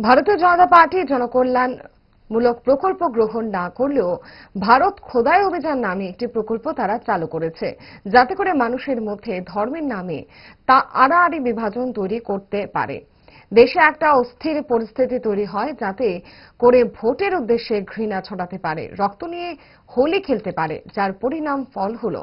ভারতীয় জনতা পার্টি জনকল্যাণ মূলক প্রকল্প গ্রহণ না করলেও ভারত খোদাই অভিযান নামে একটি প্রকল্প তারা চালু করেছে। যাতে করে মানুষের মধ্যে ধর্মের নামে তা আড়াআড়ি বিভাজন তৈরি করতে পারে। দেশে একটা অস্থির পরিস্থিতি তৈরি হয় যাতে করে ভোটের উদ্দেশ্যে ঘৃণা ছড়াতে পারে, রক্ত নিয়ে হোলি খেলতে পারে, যার পরিণাম ফল হল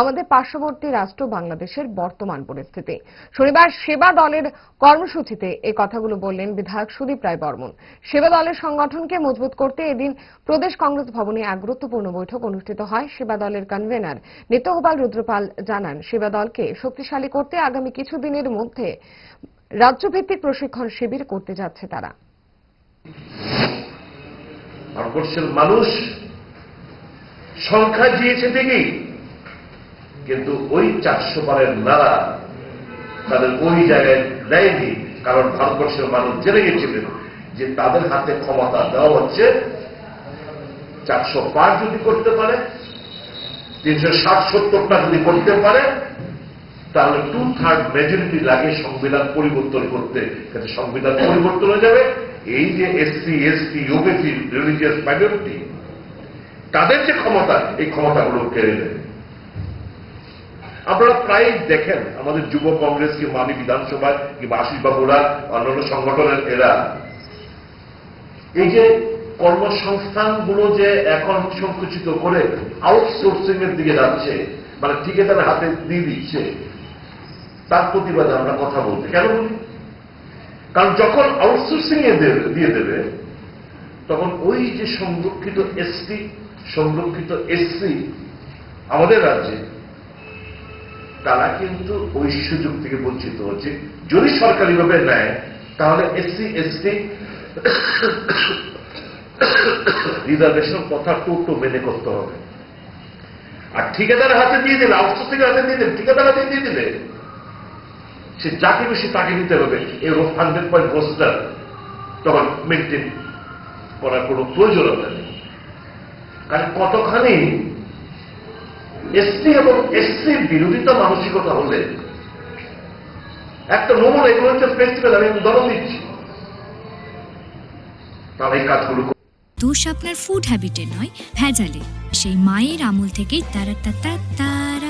আমাদের পার্শ্ববর্তী রাষ্ট্র বাংলাদেশের বর্তমান পরিস্থিতি। শনিবার সেবা দলের কর্মসূচিতে এই কথাগুলো বললেন বিধায়ক সুদীপ রায় বর্মন। সেবা দলের সংগঠনকে মজবুত করতে এদিন প্রদেশ কংগ্রেস ভবনে এক গুরুত্বপূর্ণ বৈঠক অনুষ্ঠিত হয়। সেবা দলের কনভেনার নিত্যগোপাল রুদ্রপাল জানান, সেবা দলকে শক্তিশালী করতে আগামী কিছুদিনের মধ্যে রাজ্যভিত্তিক প্রশিক্ষণ শিবির করতে যাচ্ছে তারা। ভারতবর্ষের মানুষ সংখ্যা দিয়েছে ঠিকই, কিন্তু ওই চারশো বারের নারা তাদের ওই জায়গায় দেয়নি কারণ ভারতবর্ষের মানুষ জেনে গেছিলেন যে তাদের হাতে ক্ষমতা দেওয়া হচ্ছে। চারশো পার যদি করতে পারে, তিনশো ষাট সত্তরটা যদি করতে পারে তাহলে টু থার্ড মেজরিটি লাগে সংবিধান পরিবর্তন করতে। যাতে সংবিধান পরিবর্তন হয়ে যাবে। এই যে SC ST OBC religious minority তাদের যে ক্ষমতা, এই ক্ষমতাগুলো কেড়ে নেবে আপনারা প্রায় দেখেন, আমাদের যুব কংগ্রেস কিংবা আমি বিধানসভায় কিংবা আশিস বাবুরা, অন্যান্য সংগঠনের এরা, এই যে কর্মসংস্থানগুলো যে এখন সংকুচিত করে আউটসোর্সিং এর দিকে যাচ্ছে মানে ঠিকাদারের হাতে দিয়ে দিচ্ছে তার প্রতিবাদে আমরা কথা বলতে কেন বলি কারণ যখন আউটসোর্সিং এ দিয়ে দেবে, তখন ওই যে সংরক্ষিত এসটি সংরক্ষিত এসসি আমাদের রাজ্যে, তারা কিন্তু ওই সুযোগ থেকে বঞ্চিত হচ্ছে। যদি সরকারিভাবে নেয়, তাহলে এসসি এসটি রিজার্ভেশন কথা টোটো মেনে করতে হবে। আর ঠিকাদার হাতে দিয়ে দিলে আউটসোর্সিং হাতে দিয়ে দিলে ঠিকাদার হাতে দিয়ে দিলে সে যাকে বেশি তাকে নিতে হবে। এরকম হান্ড্রেড পয়েন্ট রোস্টার তখন মেনটেন করার কোনো প্রয়োজনীয়তা নেই। কারণ কতখানি এসটি এবং এসসির বিরোধিতা মানসিকতা হলে একটা নমুনা এগুলো হচ্ছে ফেস্টিভ্যাল আমি উদাহরণ দিচ্ছি। তাহলে এই কাজগুলো দোষ আপনার ফুড হ্যাবিটের নয়, ভেজালে। সেই মায়ের আমল থেকেই তারা তারা তারা